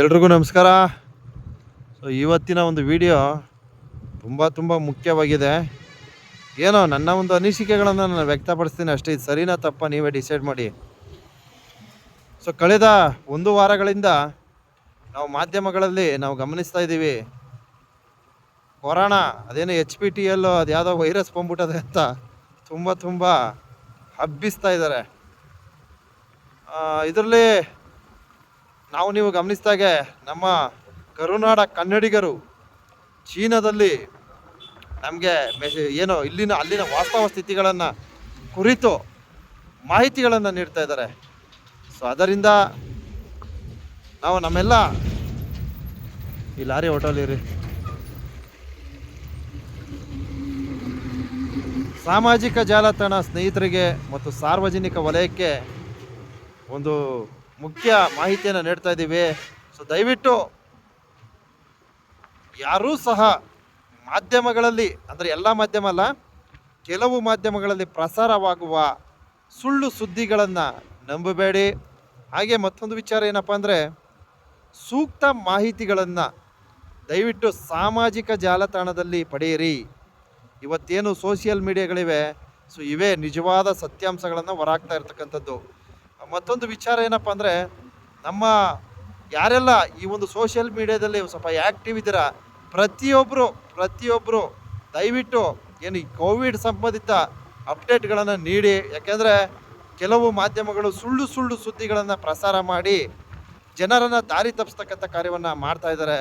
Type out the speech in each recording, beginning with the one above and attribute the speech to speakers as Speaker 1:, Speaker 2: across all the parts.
Speaker 1: ಎಲ್ರಿಗೂ ನಮಸ್ಕಾರ. ಸೊ ಇವತ್ತಿನ ಒಂದು ವಿಡಿಯೋ ತುಂಬ ತುಂಬ ಮುಖ್ಯವಾಗಿದೆ. ಏನೋ ನನ್ನ ಒಂದು ಅನಿಸಿಕೆಗಳನ್ನು ನಾನು ವ್ಯಕ್ತಪಡಿಸ್ತೀನಿ ಅಷ್ಟೇ. ಇದು ಸರಿನಾ ತಪ್ಪ ನೀವೇ ಡಿಸೈಡ್ ಮಾಡಿ. ಸೊ ಕಳೆದ ಒಂದು ವಾರಗಳಿಂದ ನಾವು ಮಾಧ್ಯಮಗಳಲ್ಲಿ ನಾವು ಗಮನಿಸ್ತಾ ಇದ್ದೀವಿ. ಕೊರೋನಾ, ಅದೇನೋ ಎಚ್ ಪಿ ಟಿ ಎಲ್ಲೋ ಅದು ಯಾವುದೋ ವೈರಸ್ ಬಂದ್ಬಿಟ್ಟದೆ ಅಂತ ತುಂಬ ತುಂಬ ಹಬ್ಬಿಸ್ತಾ ಇದ್ದಾರೆ. ಇದರಲ್ಲಿ ನಾವು ನೀವು ಗಮನಿಸಿದಾಗೆ ನಮ್ಮ ಕರುನಾಡ ಕನ್ನಡಿಗರು ಚೀನಾದಲ್ಲಿ ನಮಗೆ ಮೆಸೇ ಏನೋ ಇಲ್ಲಿನ ಅಲ್ಲಿನ ವಾಸ್ತವ ಸ್ಥಿತಿಗಳನ್ನು ಕುರಿತು ಮಾಹಿತಿಗಳನ್ನು ನೀಡ್ತಾ ಇದ್ದಾರೆ. ಸೊ ಅದರಿಂದ ನಾವು ನಮ್ಮೆಲ್ಲ ಈ ಲಾರಿ ಹೊಟ್ಟೋಲಿರಿ ಸಾಮಾಜಿಕ ಜಾಲತಾಣ ಸ್ನೇಹಿತರಿಗೆ ಮತ್ತು ಸಾರ್ವಜನಿಕ ವಲಯಕ್ಕೆ ಒಂದು ಮುಖ್ಯ ಮಾಹಿತಿಯನ್ನು ನೀಡ್ತಾ ಇದ್ದೀವಿ. ಸೊ ದಯವಿಟ್ಟು ಯಾರೂ ಸಹ ಮಾಧ್ಯಮಗಳಲ್ಲಿ, ಅಂದರೆ ಎಲ್ಲ ಮಾಧ್ಯಮ ಅಲ್ಲ, ಕೆಲವು ಮಾಧ್ಯಮಗಳಲ್ಲಿ ಪ್ರಸಾರವಾಗುವ ಸುಳ್ಳು ಸುದ್ದಿಗಳನ್ನು ನಂಬಬೇಡಿ. ಹಾಗೆ ಮತ್ತೊಂದು ವಿಚಾರ ಏನಪ್ಪ ಅಂದರೆ, ಸೂಕ್ತ ಮಾಹಿತಿಗಳನ್ನು ದಯವಿಟ್ಟು ಸಾಮಾಜಿಕ ಜಾಲತಾಣದಲ್ಲಿ ಪಡೆಯಿರಿ. ಇವತ್ತೇನು ಸೋಷಿಯಲ್ ಮೀಡಿಯಾಗಳಿವೆ, ಸೊ, ಇವೇ ನಿಜವಾದ ಸತ್ಯಾಂಶಗಳನ್ನು ಹೊರಾಗ್ತಾ ಇರ್ತಕ್ಕಂಥದ್ದು. ಮತ್ತೊಂದು ವಿಚಾರ ಏನಪ್ಪ ಅಂದರೆ, ನಮ್ಮ ಯಾರೆಲ್ಲ ಈ ಒಂದು ಸೋಷಿಯಲ್ ಮೀಡಿಯಾದಲ್ಲಿ ಸ್ವಲ್ಪ ಆ್ಯಕ್ಟಿವ್ ಇದ್ದೀರಾ ಪ್ರತಿಯೊಬ್ಬರು ಪ್ರತಿಯೊಬ್ಬರು ದಯವಿಟ್ಟು ಏನು ಈ ಕೋವಿಡ್ ಸಂಬಂಧಿತ ಅಪ್ಡೇಟ್ಗಳನ್ನು ನೀಡಿ. ಯಾಕೆಂದರೆ ಕೆಲವು ಮಾಧ್ಯಮಗಳು ಸುಳ್ಳು ಸುಳ್ಳು ಸುದ್ದಿಗಳನ್ನು ಪ್ರಸಾರ ಮಾಡಿ ಜನರನ್ನು ದಾರಿ ತಪ್ಪಿಸ್ತಕ್ಕಂಥ ಕಾರ್ಯವನ್ನು ಮಾಡ್ತಾ ಇದ್ದಾರೆ.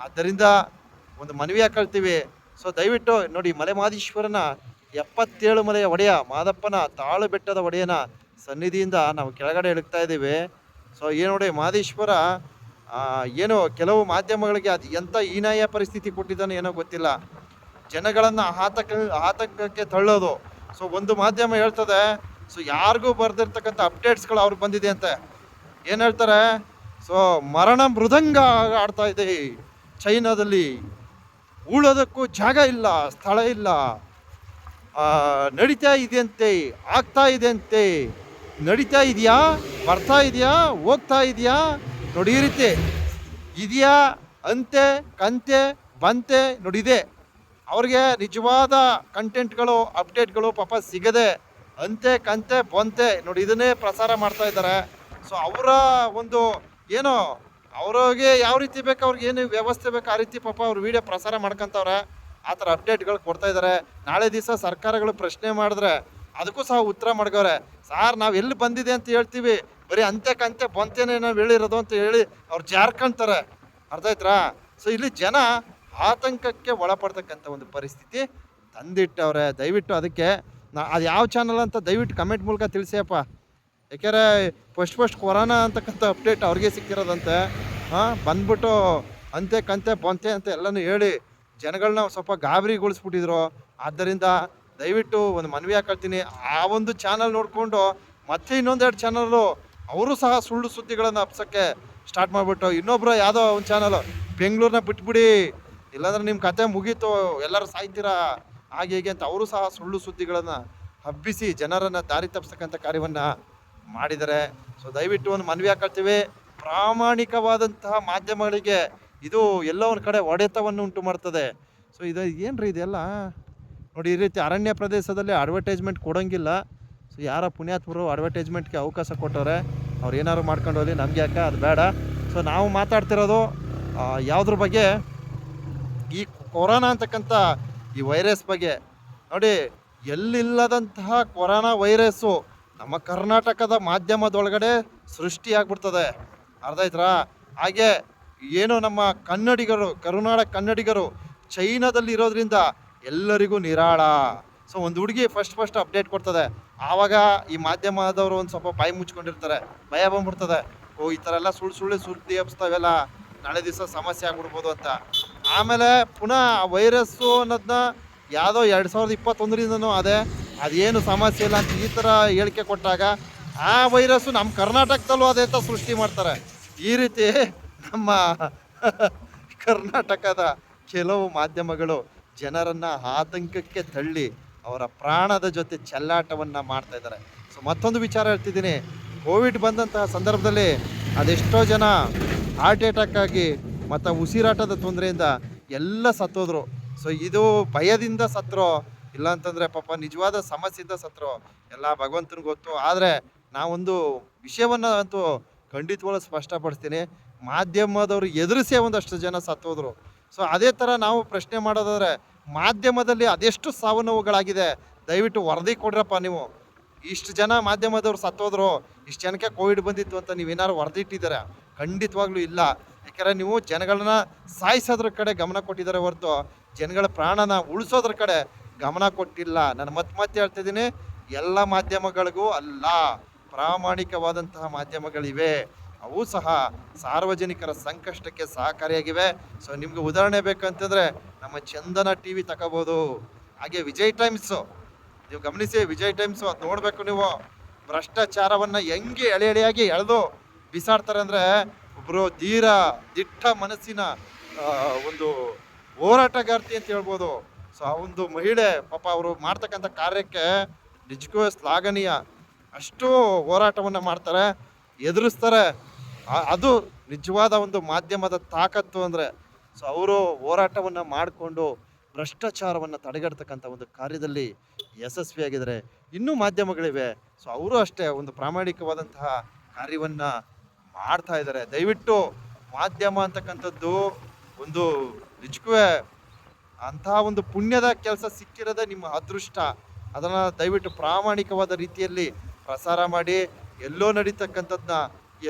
Speaker 1: ಆದ್ದರಿಂದ ಒಂದು ಮನವಿ ಹಾಕೊಳ್ತೀವಿ. ಸೊ ದಯವಿಟ್ಟು ನೋಡಿ ಮಲೆ ಮಾದೇಶ್ವರನ ಎಪ್ಪತ್ತೇಳು ಮಲೆಯ ಒಡೆಯ ಮಾದಪ್ಪನ ತಾಳು ಬೆಟ್ಟದ ಒಡೆಯನ ಸನ್ನಿಧಿಯಿಂದ ನಾವು ಕೆಳಗಡೆ ಇಳುಕ್ತಾ ಇದ್ದೀವಿ. ಸೊ ಏನು ನೋಡಿ ಮಾದೇಶ್ವರ ಏನು ಕೆಲವು ಮಾಧ್ಯಮಗಳಿಗೆ ಅದು ಎಂಥ ಹೀನಾಯ ಪರಿಸ್ಥಿತಿ ಕೊಟ್ಟಿದ್ದಾನೆ ಏನೋ ಗೊತ್ತಿಲ್ಲ. ಜನಗಳನ್ನು ಆತಂಕ, ಆತಂಕಕ್ಕೆ ತಳ್ಳೋದು. ಸೊ ಒಂದು ಮಾಧ್ಯಮ ಹೇಳ್ತದೆ ಸೊ ಯಾರಿಗೂ ಬರೆದಿರ್ತಕ್ಕಂಥ ಅಪ್ಡೇಟ್ಸ್ಗಳು ಅವ್ರಿಗೆ ಬಂದಿದೆ ಅಂತೆ. ಏನು ಹೇಳ್ತಾರೆ? ಸೊ ಮರಣ ಮೃದಂಗ ಆಡ್ತಾ ಇದೆ ಚೈನಾದಲ್ಲಿ. ಉಳೋದಕ್ಕೂ ಜಾಗ ಇಲ್ಲ, ಸ್ಥಳ ಇಲ್ಲ. ನಡೀತಾ ಇದೆಯಂತೆ, ಆಗ್ತಾ ಇದೆ ಅಂತೆ ನಡೀತಾ ಇದೆಯಾ? ಬರ್ತಾ ಇದೆಯಾ? ಹೋಗ್ತಾ ಇದೆಯಾ? ನೋಡಿ ಈ ರೀತಿ. ಇದೆಯಾ? ಅಂತೆ, ಕಂತೆ, ಬಂತೆ ನೋಡಿದೆ. ಅವ್ರಿಗೆ ನಿಜವಾದ ಕಂಟೆಂಟ್ಗಳು ಅಪ್ಡೇಟ್ಗಳು ಪಾಪ ಸಿಗದೆ ಅಂತೆ, ಕಂತೆ, ಬಂತೆ ನೋಡಿ ಇದನ್ನೇ ಪ್ರಸಾರ ಮಾಡ್ತಾ ಇದ್ದಾರೆ. ಸೊ ಅವರ ಒಂದು ಏನೋ, ಅವ್ರಿಗೆ ಯಾವ ರೀತಿ ಬೇಕು, ಅವ್ರಿಗೆ ಏನು ವ್ಯವಸ್ಥೆ ಬೇಕು, ಆ ರೀತಿ ಪಾಪ ಅವ್ರು ವಿಡಿಯೋ ಪ್ರಸಾರ ಮಾಡ್ಕೊಂತವ್ರೆ. ಆ ಥರ ಅಪ್ಡೇಟ್ಗಳು ಕೊಡ್ತಾ ಇದ್ದಾರೆ. ನಾಳೆ ದಿವಸ ಸರ್ಕಾರಗಳು ಪ್ರಶ್ನೆ ಮಾಡಿದ್ರೆ ಅದಕ್ಕೂ ಸಹ ಉತ್ತರ ಮಾಡ್ಕವ್ರೆ ಸಾರ್, ನಾವು ಎಲ್ಲಿ ಬಂದಿದೆ ಅಂತ ಹೇಳ್ತೀವಿ. ಬರೀ ಅಂತೆ ಕಂತೆ ಬಂತೇನೆ ನಾವು ಹೇಳಿರೋದು ಅಂತ ಹೇಳಿ ಅವ್ರು ಜಾರ್ಕೊಂತಾರೆ ಅರ್ಥ ಆಯ್ತರಾ? ಸೊ ಇಲ್ಲಿ ಜನ ಆತಂಕಕ್ಕೆ ಒಳಪಡ್ತಕ್ಕಂಥ ಒಂದು ಪರಿಸ್ಥಿತಿ ತಂದಿಟ್ಟವ್ರೆ. ದಯವಿಟ್ಟು ಅದಕ್ಕೆ ನಾ, ಅದು ಯಾವ ಚಾನಲ್ ಅಂತ ದಯವಿಟ್ಟು ಕಮೆಂಟ್ ಮೂಲಕ ತಿಳಿಸಿಯಪ್ಪ. ಯಾಕೆಂದರೆ ಫಸ್ಟ್ ಫಸ್ಟ್ ಕೊರೋನಾ ಅಂತಕ್ಕಂಥ ಅಪ್ಡೇಟ್ ಅವ್ರಿಗೆ ಸಿಕ್ಕಿರೋದಂತೆ. ಹಾಂ, ಬಂದ್ಬಿಟ್ಟು ಅಂತೆ ಕಂತೆ ಬಂತೆ ಅಂತ ಎಲ್ಲನೂ ಹೇಳಿ ಜನಗಳನ್ನ ಸ್ವಲ್ಪ ಗಾಬರಿಗೊಳಿಸ್ಬಿಟ್ಟಿದ್ರು. ಆದ್ದರಿಂದ ದಯವಿಟ್ಟು ಒಂದು ಮನವಿ ಹಾಕೊಳ್ತೀನಿ. ಆ ಒಂದು ಚಾನಲ್ ನೋಡಿಕೊಂಡು ಮತ್ತೆ ಇನ್ನೊಂದೆರಡು ಚಾನಲ್ಲು ಅವರು ಸಹ ಸುಳ್ಳು ಸುದ್ದಿಗಳನ್ನು ಹಬ್ಸೋಕ್ಕೆ ಸ್ಟಾರ್ಟ್ ಮಾಡಿಬಿಟ್ಟು ಇನ್ನೊಬ್ಬರು ಯಾವುದೋ ಒಂದು ಚಾನಲು ಬೆಂಗಳೂರನ್ನ ಬಿಟ್ಬಿಡಿ. ಇಲ್ಲಾಂದ್ರೆ ನಿಮ್ಮ ಕತೆ ಮುಗೀತು, ಎಲ್ಲರೂ ಸಾಯ್ತೀರಾ, ಹಾಗೆ ಹೀಗೆ ಅಂತ ಅವರು ಸಹ ಸುಳ್ಳು ಸುದ್ದಿಗಳನ್ನು ಹಬ್ಬಿಸಿ ಜನರನ್ನು ದಾರಿ ತಪ್ಪಿಸ್ತಕ್ಕಂಥ ಕಾರ್ಯವನ್ನು ಮಾಡಿದ್ದಾರೆ. ಸೊ ದಯವಿಟ್ಟು ಒಂದು ಮನವಿ ಹಾಕೊಳ್ತೀವಿ. ಪ್ರಾಮಾಣಿಕವಾದಂತಹ ಮಾಧ್ಯಮಗಳಿಗೆ ಇದು ಎಲ್ಲ ಒಂದು ಕಡೆ ಒಡೆತವನ್ನು ಉಂಟು ಮಾಡ್ತದೆ. ಸೊ ಇದು ಏನ್ರಿ ಇದೆಲ್ಲ? ನೋಡಿ, ಈ ರೀತಿ ಅರಣ್ಯ ಪ್ರದೇಶದಲ್ಲಿ ಅಡ್ವರ್ಟೈಸ್ಮೆಂಟ್ ಕೊಡೋಂಗಿಲ್ಲ. ಸೊ ಯಾರ ಪುಣ್ಯಾತ್ಮರು ಅಡ್ವರ್ಟೈಸ್ಮೆಂಟ್ಗೆ ಅವಕಾಶ ಕೊಟ್ಟವ್ರೆ, ಅವ್ರು ಏನಾದ್ರು ಮಾಡ್ಕೊಂಡು ಹೋಗಲಿ, ನಮ್ಗೆ ಯಾಕೆ? ಅದು ಬೇಡ. ಸೊ ನಾವು ಮಾತಾಡ್ತಿರೋದು ಯಾವುದ್ರ ಬಗ್ಗೆ? ಈ ಕೊರೋನಾ ಅಂತಕ್ಕಂಥ ಈ ವೈರಸ್ ಬಗ್ಗೆ. ನೋಡಿ, ಎಲ್ಲಿಲ್ಲದಂತಹ ಕೊರೋನಾ ವೈರಸ್ಸು ನಮ್ಮ ಕರ್ನಾಟಕದ ಮಾಧ್ಯಮದೊಳಗಡೆ ಸೃಷ್ಟಿಯಾಗ್ಬಿಡ್ತದೆ. ಅರ್ಥ ಆಯ್ತಾ ಹಾಗೆ, ಏನು ನಮ್ಮ ಕನ್ನಡಿಗರು, ಕರುನಾಡ ಕನ್ನಡಿಗರು ಚೈನಾದಲ್ಲಿ ಇರೋದ್ರಿಂದ ಎಲ್ಲರಿಗೂ ನಿರಾಳ. ಸೊ ಒಂದು ಹುಡುಗಿ ಫಸ್ಟ್ ಫಸ್ಟ್ ಅಪ್ಡೇಟ್ ಕೊಡ್ತದೆ. ಆವಾಗ ಈ ಮಾಧ್ಯಮದವರು ಒಂದು ಸ್ವಲ್ಪ ಬಾಯಿ ಮುಚ್ಕೊಂಡಿರ್ತಾರೆ. ಭಯ ಬಂದ್ಬಿಡ್ತದೆ. ಓ, ಈ ಥರ ಎಲ್ಲ ಸುಳ್ಳು ಸುಳ್ಳು ಸುದ್ದಿ ಹಬ್ಸ್ತಾವೆಲ್ಲ. ನಾಳೆ ದಿವಸ ಸಮಸ್ಯೆ ಆಗ್ಬಿಡ್ಬೋದು ಅಂತ. ಆಮೇಲೆ ಪುನಃ ವೈರಸ್ಸು ಅನ್ನೋದನ್ನ ಯಾವುದೋ ಎರಡು ಸಾವಿರದ ಇಪ್ಪತ್ತೊಂದರಿಂದನೂ ಅದೇ. ಅದೇನು ಸಮಸ್ಯೆ ಇಲ್ಲ ಅಂತ ಈ ಥರ ಹೇಳಿಕೆ ಕೊಟ್ಟಾಗ ಆ ವೈರಸ್ಸು ನಮ್ಮ ಕರ್ನಾಟಕದಲ್ಲೂ ಅದೇ ಅಂತ ಸೃಷ್ಟಿ ಮಾಡ್ತಾರೆ. ಈ ರೀತಿ ನಮ್ಮ ಕರ್ನಾಟಕದ ಕೆಲವು ಮಾಧ್ಯಮಗಳು ಜನರನ್ನು ಆತಂಕಕ್ಕೆ ತಳ್ಳಿ ಅವರ ಪ್ರಾಣದ ಜೊತೆ ಚೆಲ್ಲಾಟವನ್ನು ಮಾಡ್ತಾ ಇದ್ದಾರೆ. ಸೊ ಮತ್ತೊಂದು ವಿಚಾರ ಹೇಳ್ತಿದ್ದೀನಿ. ಕೋವಿಡ್ ಬಂದಂತಹ ಸಂದರ್ಭದಲ್ಲಿ ಅದೆಷ್ಟೋ ಜನ ಹಾರ್ಟ್ ಅಟ್ಯಾಕ್ ಆಗಿ ಮತ್ತು ಉಸಿರಾಟದ ತೊಂದರೆಯಿಂದ ಎಲ್ಲ ಸತ್ತೋದ್ರು. ಸೊ ಇದು ಭಯದಿಂದ ಸತ್ತರೋ ಇಲ್ಲ ಅಂತಂದರೆ ಪಾಪ ನಿಜವಾದ ಸಮಸ್ಯೆಯಿಂದ ಸತ್ತರೋ, ಎಲ್ಲ ಭಗವಂತನಿಗೆ ಗೊತ್ತು. ಆದರೆ ನಾವೊಂದು ವಿಷಯವನ್ನು ಅಂತೂ ಖಂಡಿತವಾಗ್ಲೂ ಸ್ಪಷ್ಟಪಡಿಸ್ತೀನಿ. ಮಾಧ್ಯಮದವರು ಎದುರಿಸೇ ಒಂದಷ್ಟು ಜನ ಸತ್ತೋದ್ರು. ಸೊ ಅದೇ ಥರ ನಾವು ಪ್ರಶ್ನೆ ಮಾಡೋದಾದರೆ ಮಾಧ್ಯಮದಲ್ಲಿ ಅದೆಷ್ಟು ಸಾವು ನೋವುಗಳಾಗಿದೆ ದಯವಿಟ್ಟು ವರದಿ ಕೊಡ್ರಪ್ಪ ನೀವು. ಇಷ್ಟು ಜನ ಮಾಧ್ಯಮದವ್ರು ಸತ್ತೋದ್ರು, ಇಷ್ಟು ಜನಕ್ಕೆ ಕೋವಿಡ್ ಬಂದಿತ್ತು ಅಂತ ನೀವೇನಾದ್ರು ವರದಿ ಇಟ್ಟಿದ್ದೀರಾ? ಖಂಡಿತವಾಗ್ಲೂ ಇಲ್ಲ. ಯಾಕಂದರೆ ನೀವು ಜನಗಳನ್ನ ಸಾಯಿಸೋದ್ರ ಕಡೆ ಗಮನ ಕೊಟ್ಟಿದ್ದಾರೆ ಹೊರತು, ಜನಗಳ ಪ್ರಾಣನ ಉಳಿಸೋದ್ರ ಕಡೆ ಗಮನ ಕೊಟ್ಟಿಲ್ಲ. ನಾನು ಮತ್ತೆ ಮತ್ತೆ ಹೇಳ್ತಿದ್ದೀನಿ ಎಲ್ಲ ಮಾಧ್ಯಮಗಳಿಗೂ ಅಲ್ಲ, ಪ್ರಾಮಾಣಿಕವಾದಂತಹ ಮಾಧ್ಯಮಗಳಿವೆ. ಅವು ಸಹ ಸಾರ್ವಜನಿಕರ ಸಂಕಷ್ಟಕ್ಕೆ ಸಹಕಾರಿಯಾಗಿವೆ. ಸೊ ನಿಮ್ಗೆ ಉದಾಹರಣೆ ಬೇಕಂತಂದ್ರೆ ನಮ್ಮ ಚಂದನ ಟಿ ವಿ ತಗೋಬೋದು. ಹಾಗೆ ವಿಜಯ್ ಟೈಮ್ಸು ನೀವು ಗಮನಿಸಿ ವಿಜಯ್ ಟೈಮ್ಸು ಅದು ನೋಡಬೇಕು ನೀವು. ಭ್ರಷ್ಟಾಚಾರವನ್ನು ಹೆಂಗೆ ಎಳೆ ಎಳೆಯಾಗಿ ಎಳೆದು ಬಿಸಾಡ್ತಾರೆ ಅಂದರೆ ಒಬ್ಬರು ಧೀರ, ದಿಟ್ಟ ಮನಸ್ಸಿನ ಒಂದು ಹೋರಾಟಗಾರ್ತಿ ಅಂತ ಹೇಳ್ಬೋದು. ಸೊ ಆ ಒಂದು ಮಹಿಳೆ ಪಾಪ ಅವರು ಮಾಡ್ತಕ್ಕಂಥ ಕಾರ್ಯಕ್ಕೆ ನಿಜಕ್ಕೂ ಶ್ಲಾಘನೀಯ. ಅಷ್ಟು ಹೋರಾಟವನ್ನು ಮಾಡ್ತಾರೆ, ಎದುರಿಸ್ತಾರೆ. ಅದು ನಿಜವಾದ ಒಂದು ಮಾಧ್ಯಮದ ತಾಕತ್ತು ಅಂದರೆ ಸೊ ಅವರು ಹೋರಾಟವನ್ನು ಮಾಡಿಕೊಂಡು ಭ್ರಷ್ಟಾಚಾರವನ್ನು ತಡೆಗಟ್ಟತಕ್ಕಂಥ ಒಂದು ಕಾರ್ಯದಲ್ಲಿ ಯಶಸ್ವಿಯಾಗಿದ್ದಾರೆ ಇನ್ನೂ ಮಾಧ್ಯಮಗಳಿವೆ. ಸೊ ಅವರು ಅಷ್ಟೇ ಒಂದು ಪ್ರಾಮಾಣಿಕವಾದಂತಹ ಕಾರ್ಯವನ್ನು ಮಾಡ್ತಾ ಇದ್ದಾರೆ. ದಯವಿಟ್ಟು ಮಾಧ್ಯಮ ಅಂತಕ್ಕಂಥದ್ದು ಒಂದು ನಿಜಕ್ಕೂ ಅಂತಹ ಒಂದು ಪುಣ್ಯದ ಕೆಲಸ ಸಿಕ್ಕಿರೋದೇ ನಿಮ್ಮ ಅದೃಷ್ಟ. ಅದನ್ನು ದಯವಿಟ್ಟು ಪ್ರಾಮಾಣಿಕವಾದ ರೀತಿಯಲ್ಲಿ ಪ್ರಸಾರ ಮಾಡಿ ಎಲ್ಲೋ ನಡೀತಕ್ಕಂಥದ್ದನ್ನ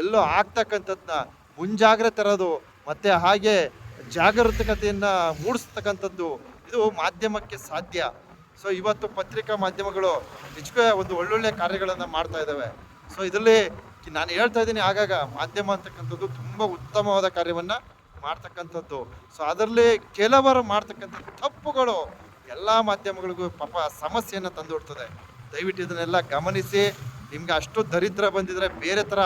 Speaker 1: ಎಲ್ಲೋ ಆಗ್ತಕ್ಕಂಥದ್ದನ್ನ ಮುಂಜಾಗ್ರತೆ ತರೋದು, ಮತ್ತು ಹಾಗೆ ಜಾಗರೂಕತೆಯನ್ನು ಮೂಡಿಸ್ತಕ್ಕಂಥದ್ದು ಇದು ಮಾಧ್ಯಮಕ್ಕೆ ಸಾಧ್ಯ. ಸೊ ಇವತ್ತು ಪತ್ರಿಕಾ ಮಾಧ್ಯಮಗಳು ನಿಜಕ್ಕೂ ಒಂದು ಒಳ್ಳೊಳ್ಳೆ ಕಾರ್ಯಗಳನ್ನು ಮಾಡ್ತಾ ಇದ್ದಾವೆ ಸೊ ಇದರಲ್ಲಿ ನಾನು ಹೇಳ್ತಾ ಇದ್ದೀನಿ ಆಗಾಗ, ಮಾಧ್ಯಮ ಅಂತಕ್ಕಂಥದ್ದು ತುಂಬ ಉತ್ತಮವಾದ ಕಾರ್ಯವನ್ನು ಮಾಡ್ತಕ್ಕಂಥದ್ದು. ಸೊ ಅದರಲ್ಲಿ ಕೆಲವರು ಮಾಡ್ತಕ್ಕಂಥ ತಪ್ಪುಗಳು ಎಲ್ಲ ಮಾಧ್ಯಮಗಳಿಗೂ ಪಾಪ ಸಮಸ್ಯೆಯನ್ನು ತಂದುಕೊಡ್ತದೆ ದಯವಿಟ್ಟು ಇದನ್ನೆಲ್ಲ ಗಮನಿಸಿ, ನಿಮ್ಗೆ ಅಷ್ಟು ದರಿದ್ರ ಬಂದಿದ್ರೆ ಬೇರೆ ಥರ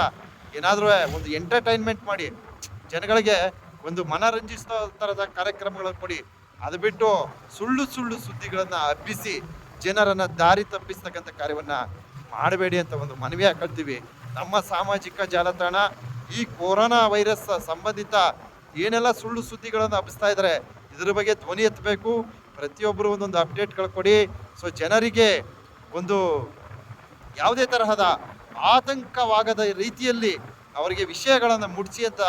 Speaker 1: ಏನಾದರೂ ಒಂದು ಎಂಟರ್ಟೈನ್ಮೆಂಟ್ ಮಾಡಿ, ಜನಗಳಿಗೆ ಒಂದು ಮನರಂಜಿಸೋ ಥರದ ಕಾರ್ಯಕ್ರಮಗಳನ್ನು ಕೊಡಿ. ಅದು ಬಿಟ್ಟು ಸುಳ್ಳು ಸುಳ್ಳು ಸುದ್ದಿಗಳನ್ನು ಹಬ್ಬಿಸಿ ಜನರನ್ನು ದಾರಿ ತಪ್ಪಿಸ್ತಕ್ಕಂಥ ಕಾರ್ಯವನ್ನು ಮಾಡಬೇಡಿ ಅಂತ ಒಂದು ಮನವಿ ಹಾಕೊಳ್ತೀವಿ. ನಮ್ಮ ಸಾಮಾಜಿಕ ಜಾಲತಾಣ ಈ ಕೊರೋನಾ ವೈರಸ್ ಸಂಬಂಧಿತ ಏನೆಲ್ಲ ಸುಳ್ಳು ಸುದ್ದಿಗಳನ್ನು ಹಬ್ಬಿಸ್ತಾ ಇದ್ದಾರೆ ಇದ್ರ ಬಗ್ಗೆ ಧ್ವನಿ ಎತ್ತಬೇಕು. ಪ್ರತಿಯೊಬ್ಬರು ಒಂದೊಂದು ಅಪ್ಡೇಟ್ಗಳು ಕೊಡಿ. ಸೊ ಜನರಿಗೆ ಒಂದು ಯಾವುದೇ ತರಹದ ಆತಂಕವಾಗದ ರೀತಿಯಲ್ಲಿ ಅವರಿಗೆ ವಿಷಯಗಳನ್ನು ಮುಡಿಸಿ ಅಂತ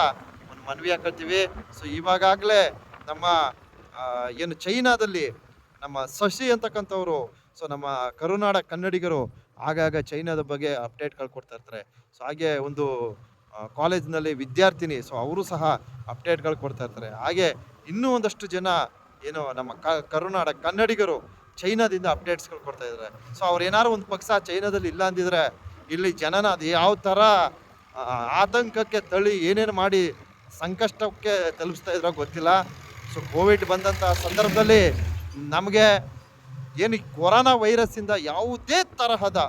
Speaker 1: ಒಂದು ಮನವಿ ಹಾಕೊಳ್ತೀವಿ ಸೊ ಇವಾಗಲೇ ನಮ್ಮ ಏನು ಚೈನಾದಲ್ಲಿ ನಮ್ಮ ಶಶಿ ಅಂತಕ್ಕಂಥವ್ರು ಸೊ ನಮ್ಮ ಕರುನಾಡ ಕನ್ನಡಿಗರು ಆಗಾಗ ಚೈನಾದ ಬಗ್ಗೆ ಅಪ್ಡೇಟ್ಗಳು ಕೊಡ್ತಾ ಇರ್ತಾರೆ. ಸೊ ಹಾಗೆ ಒಂದು ಕಾಲೇಜ್ನಲ್ಲಿ ವಿದ್ಯಾರ್ಥಿನಿ ಸೊ ಅವರು ಸಹ ಅಪ್ಡೇಟ್ಗಳು ಕೊಡ್ತಾ ಇರ್ತಾರೆ. ಹಾಗೆ ಇನ್ನೂ ಒಂದಷ್ಟು ಜನ ಏನು ನಮ್ಮ ಕ, ಕರುನಾಡ ಕನ್ನಡಿಗರು ಚೈನಾದಿಂದ ಅಪ್ಡೇಟ್ಸ್ಗಳು ಕೊಡ್ತಾ ಇದ್ದಾರೆ. ಸೊ ಅವ್ರು ಏನಾದ್ರು ಒಂದು ಪಕ್ಷ ಚೈನಾದಲ್ಲಿ ಇಲ್ಲ ಅಂದಿದ್ರೆ ಇಲ್ಲಿ ಜನನ ಅದು ಯಾವ ಥರ ಆತಂಕಕ್ಕೆ ತಳ್ಳಿ ಏನೇನು ಮಾಡಿ ಸಂಕಷ್ಟಕ್ಕೆ ತಲುಪಿಸ್ತಾ ಇದ್ರೋ ಗೊತ್ತಿಲ್ಲ. ಸೊ ಕೋವಿಡ್ ಬಂದಂಥ ಸಂದರ್ಭದಲ್ಲಿ ನಮಗೆ ಏನು ಕೊರೋನಾ ವೈರಸ್ಸಿಂದ ಯಾವುದೇ ತರಹದ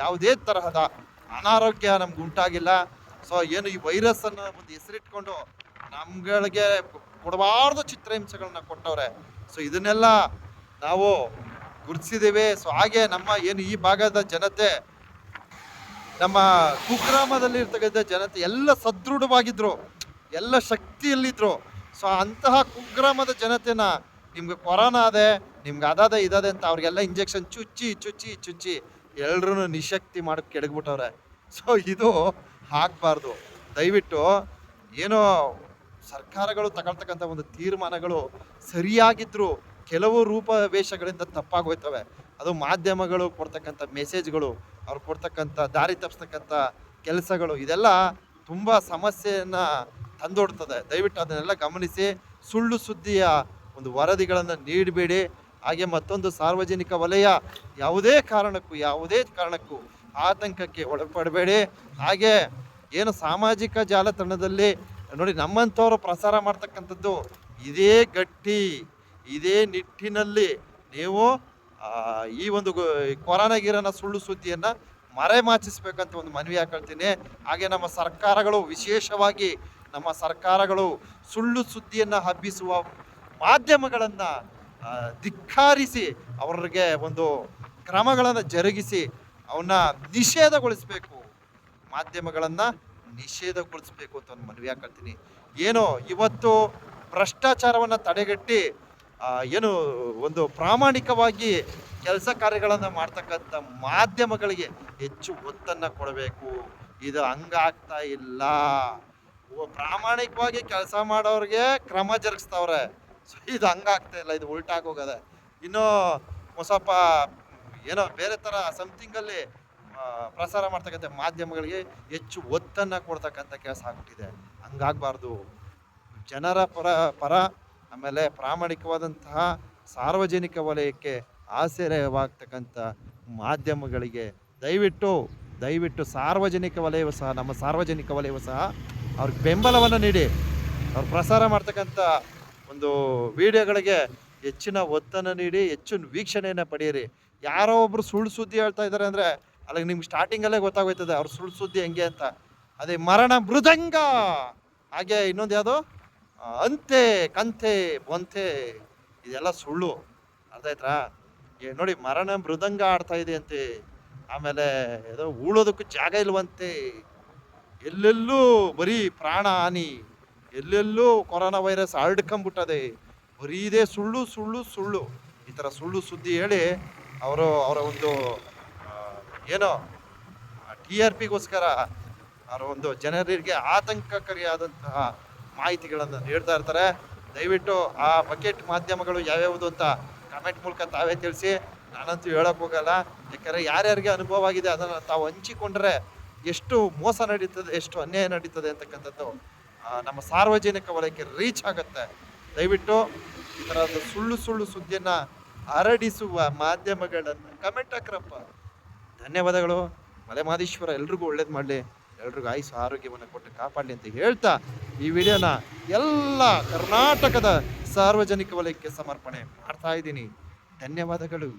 Speaker 1: ಯಾವುದೇ ತರಹದ ಅನಾರೋಗ್ಯ ನಮ್ಗೆ ಉಂಟಾಗಿಲ್ಲ. ಸೊ ಏನು ಈ ವೈರಸ್ಸನ್ನು ಒಂದು ಹೆಸರಿಟ್ಕೊಂಡು ನಮ್ಗಳಿಗೆ ಕೊಡಬಾರ್ದು ಚಿತ್ರಹಿಂಸೆಗಳನ್ನ ಕೊಟ್ಟವ್ರೆ. ಸೊ ಇದನ್ನೆಲ್ಲ ನಾವು ಗುರುತಿಸಿದ್ದೀವಿ ಸೊ ಹಾಗೆ ನಮ್ಮ ಏನು ಈ ಭಾಗದ ಜನತೆ ನಮ್ಮ ಕುಗ್ರಾಮದಲ್ಲಿ ಇರ್ತಕ್ಕಂಥ ಜನತೆ ಎಲ್ಲ ಸದೃಢವಾಗಿದ್ರು. ಎಲ್ಲ ಶಕ್ತಿಯಲ್ಲಿದ್ದರು ಸೊ ಅಂತಹ ಕುಗ್ರಾಮದ ಜನತೆನ ನಿಮ್ಗೆ ಕೊರೋನಾ ಅದೇ ನಿಮ್ಗೆ ಅದಾದ, ಇದಾದೆ ಅಂತ ಅವ್ರಿಗೆಲ್ಲ ಇಂಜೆಕ್ಷನ್ ಚುಚ್ಚಿ ಚುಚ್ಚಿ ಚುಚ್ಚಿ ಎಲ್ರೂ ನಿಶಕ್ತಿ ಮಾಡಿ ಕೆಡಗ್ಬಿಟ್ಟವ್ರೆ. ಸೊ ಇದು ಆಗಬಾರ್ದು. ದಯವಿಟ್ಟು ಏನೋ ಸರ್ಕಾರಗಳು ತಗೊಳ್ತಕ್ಕಂಥ ಒಂದು ತೀರ್ಮಾನಗಳು ಸರಿಯಾಗಿದ್ರು, ಕೆಲವು ರೂಪ ವೇಷಗಳಿಂದ ತಪ್ಪಾಗೋಯ್ತವೆ ಅದು ಮಾಧ್ಯಮಗಳು ಕೊಡ್ತಕ್ಕಂಥ ಮೆಸೇಜ್ಗಳು ಅವ್ರು ಕೊಡ್ತಕ್ಕಂಥ, ದಾರಿ ತಪ್ಪಿಸ್ತಕ್ಕಂಥ ಕೆಲಸಗಳು, ಇದೆಲ್ಲ ತುಂಬ ಸಮಸ್ಯೆಯನ್ನು ತಂದೊಡ್ತದೆ. ದಯವಿಟ್ಟು ಅದನ್ನೆಲ್ಲ ಗಮನಿಸಿ. ಸುಳ್ಳು ಸುದ್ದಿಯ ಒಂದು ವರದಿಗಳನ್ನು ನೀಡಬೇಡಿ. ಹಾಗೆ ಮತ್ತೊಂದು ಸಾರ್ವಜನಿಕ ವಲಯ ಯಾವುದೇ ಕಾರಣಕ್ಕೂ ಯಾವುದೇ ಕಾರಣಕ್ಕೂ ಆತಂಕಕ್ಕೆ ಒಳಪಡಬೇಡಿ. ಹಾಗೆ ಏನು ಸಾಮಾಜಿಕ ಜಾಲತಾಣದಲ್ಲಿ ನೋಡಿ ನಮ್ಮಂಥವರು ಪ್ರಸಾರ ಮಾಡ್ತಕ್ಕಂಥದ್ದು ಇದೇ ಗಟ್ಟಿ, ಇದೇ ನಿಟ್ಟಿನಲ್ಲಿ ನೀವು ಈ ಒಂದು ಕೊರೋನಾ ಗಿರೋನ ಸುಳ್ಳು ಸುದ್ದಿಯನ್ನು ಮರೆಮಾಚಿಸ್ಬೇಕಂತ ಒಂದು ಮನವಿ ಹಾಕೊಳ್ತೀನಿ. ಹಾಗೆ ನಮ್ಮ ಸರ್ಕಾರಗಳು ವಿಶೇಷವಾಗಿ ನಮ್ಮ ಸರ್ಕಾರಗಳು ಸುಳ್ಳು ಸುದ್ದಿಯನ್ನು ಹಬ್ಬಿಸುವ ಮಾಧ್ಯಮಗಳನ್ನು ಧಿಕ್ಕಾರಿಸಿ ಅವರಿಗೆ ಒಂದು ಕ್ರಮಗಳನ್ನು ಜರುಗಿಸಿ ಅವನ್ನ ನಿಷೇಧಗೊಳಿಸಬೇಕು. ಮಾಧ್ಯಮಗಳನ್ನು ನಿಷೇಧಗೊಳಿಸ್ಬೇಕು ಅಂತ ಒಂದು ಮನವಿ ಹಾಕೊಳ್ತೀನಿ. ಏನೋ ಇವತ್ತು ಭ್ರಷ್ಟಾಚಾರವನ್ನು ತಡೆಗಟ್ಟಿ ಏನು ಒಂದು ಪ್ರಾಮಾಣಿಕವಾಗಿ ಕೆಲಸ ಕಾರ್ಯಗಳನ್ನು ಮಾಡ್ತಕ್ಕಂಥ ಮಾಧ್ಯಮಗಳಿಗೆ ಹೆಚ್ಚು ಒತ್ತನ್ನು ಕೊಡಬೇಕು. ಇದು ಹಂಗಾಗ್ತಾ ಇಲ್ಲ. ಪ್ರಾಮಾಣಿಕವಾಗಿ ಕೆಲಸ ಮಾಡೋರಿಗೆ ಕ್ರಮ ಜರುಗಿಸ್ತಾವ್ರೆ. ಸೊ, ಇದು ಹಂಗಾಗ್ತಾ ಇಲ್ಲ, ಇದು ಉಲ್ಟಾಗೋಗದೆ. ಇನ್ನೂ ಸ್ವಲ್ಪ ಏನೋ ಬೇರೆ ಥರ ಸಮಥಿಂಗಲ್ಲಿ ಪ್ರಸಾರ ಮಾಡ್ತಕ್ಕಂಥ ಮಾಧ್ಯಮಗಳಿಗೆ ಹೆಚ್ಚು ಒತ್ತನ್ನು ಕೊಡ್ತಕ್ಕಂಥ ಕೆಲಸ ಆಗ್ಬಿಟ್ಟಿದೆ. ಹಂಗಾಗಬಾರ್ದು. ಜನರ ಪರ ಪರ ಆಮೇಲೆ ಪ್ರಾಮಾಣಿಕವಾದಂತಹ ಸಾರ್ವಜನಿಕ ವಲಯಕ್ಕೆ ಆಶ್ರಯವಾಗ್ತಕ್ಕಂಥ ಮಾಧ್ಯಮಗಳಿಗೆ ದಯವಿಟ್ಟು ದಯವಿಟ್ಟು ಸಾರ್ವಜನಿಕ ವಲಯವೂ ಸಹ, ನಮ್ಮ ಸಾರ್ವಜನಿಕ ವಲಯವೂ ಸಹ ಅವ್ರಿಗೆ ಬೆಂಬಲವನ್ನು ನೀಡಿ. ಅವ್ರು ಪ್ರಸಾರ ಮಾಡ್ತಕ್ಕಂಥ ಒಂದು ವಿಡಿಯೋಗಳಿಗೆ ಹೆಚ್ಚಿನ ಒತ್ತನ್ನು ನೀಡಿ, ಹೆಚ್ಚು ವೀಕ್ಷಣೆಯನ್ನು ಪಡೆಯಿರಿ. ಯಾರೋ ಒಬ್ರು ಸುಳ್ಳು ಸುದ್ದಿ ಹೇಳ್ತಾ ಇದ್ದಾರೆ ಅಂದರೆ ಅಲ್ಲಿಗೆ ನಿಮ್ಗೆ ಸ್ಟಾರ್ಟಿಂಗಲ್ಲೇ ಗೊತ್ತಾಗೋಯ್ತದೆ. ಅವ್ರ ಸುಳ್ಳು ಸುದ್ದಿ ಹೆಂಗೆ ಅಂತ. ಅದೇ ಮರಣ ಮೃದಂಗ. ಹಾಗೆ ಇನ್ನೊಂದು ಯಾವುದು? ಅಂತೆ, ಕಂತೆ, ಬೊಂತೆ, ಇದೆಲ್ಲ ಸುಳ್ಳು. ಅರ್ಥ ಆಯ್ತಾ? ಏ, ನೋಡಿ, ಮರಣ ಮೃದಂಗ ಆಡ್ತಾ ಇದೆ ಅಂತೆ. ಆಮೇಲೆ ಏನೋ ಉಳೋದಕ್ಕೂ ಜಾಗ ಇಲ್ವಂತೆ. ಎಲ್ಲೆಲ್ಲೂ ಬರೀ ಪ್ರಾಣ ಹಾನಿ. ಎಲ್ಲೆಲ್ಲೂ ಕೊರೋನಾ ವೈರಸ್ ಹರಡ್ಕೊಂಬಿಟ್ಟದೆ. ಬರೀ ಇದೇ ಸುಳ್ಳು ಸುಳ್ಳು ಸುಳ್ಳು. ಈ ಥರ ಸುಳ್ಳು ಸುದ್ದಿ ಹೇಳಿ ಅವರು ಅವರ ಒಂದು ಏನೋ ಟಿ ಆರ್ ಪಿಗೋಸ್ಕರ ಅವರ ಒಂದು ಜನರಿಗೆ ಆತಂಕಕಾರಿಯಾದಂತಹ ಮಾಹಿತಿಗಳನ್ನು ನೀಡ್ತಾ ಇರ್ತಾರೆ. ದಯವಿಟ್ಟು ಆ ಬಕೆಟ್ ಮಾಧ್ಯಮಗಳು ಯಾವ್ಯಾವುದು ಅಂತ ಕಮೆಂಟ್ ಮೂಲಕ ತಾವೇ ತಿಳಿಸಿ. ನಾನಂತೂ ಹೇಳಕ್ ಹೋಗಲ್ಲ. ಯಾಕಂದರೆ ಯಾರ್ಯಾರಿಗೆ ಅನುಭವ ಆಗಿದೆ ಅದನ್ನು ತಾವು ಹಂಚಿಕೊಂಡ್ರೆ ಎಷ್ಟು ಮೋಸ ನಡೀತದೆ, ಎಷ್ಟು ಅನ್ಯಾಯ ನಡೀತದೆ ಅಂತಕ್ಕಂಥದ್ದು ನಮ್ಮ ಸಾರ್ವಜನಿಕ ವಲಯಕ್ಕೆ ರೀಚ್ ಆಗುತ್ತೆ. ದಯವಿಟ್ಟು ಈ ಥರದ ಸುಳ್ಳು ಸುಳ್ಳು ಸುದ್ದಿಯನ್ನು ಹರಡಿಸುವ ಮಾಧ್ಯಮಗಳನ್ನು ಕಮೆಂಟ್ ಹಾಕ್ರಪ್ಪ. ಧನ್ಯವಾದಗಳು. ಮಲೆಮಾದೇಶ್ವರ ಎಲ್ರಿಗೂ ಒಳ್ಳೇದು ಮಾಡಲಿ. ಎಲ್ರಿಗೂ ಆಯುಸು ಆರೋಗ್ಯವನ್ನು ಕೊಟ್ಟು ಕಾಪಾಡಲಿ ಅಂತ ಹೇಳ್ತಾ ಈ ವಿಡಿಯೋನ ಎಲ್ಲ ಕರ್ನಾಟಕದ ಸಾರ್ವಜನಿಕ ವಲಯಕ್ಕೆ ಸಮರ್ಪಣೆ ಮಾಡ್ತಾ ಇದ್ದೀನಿ. ಧನ್ಯವಾದಗಳು.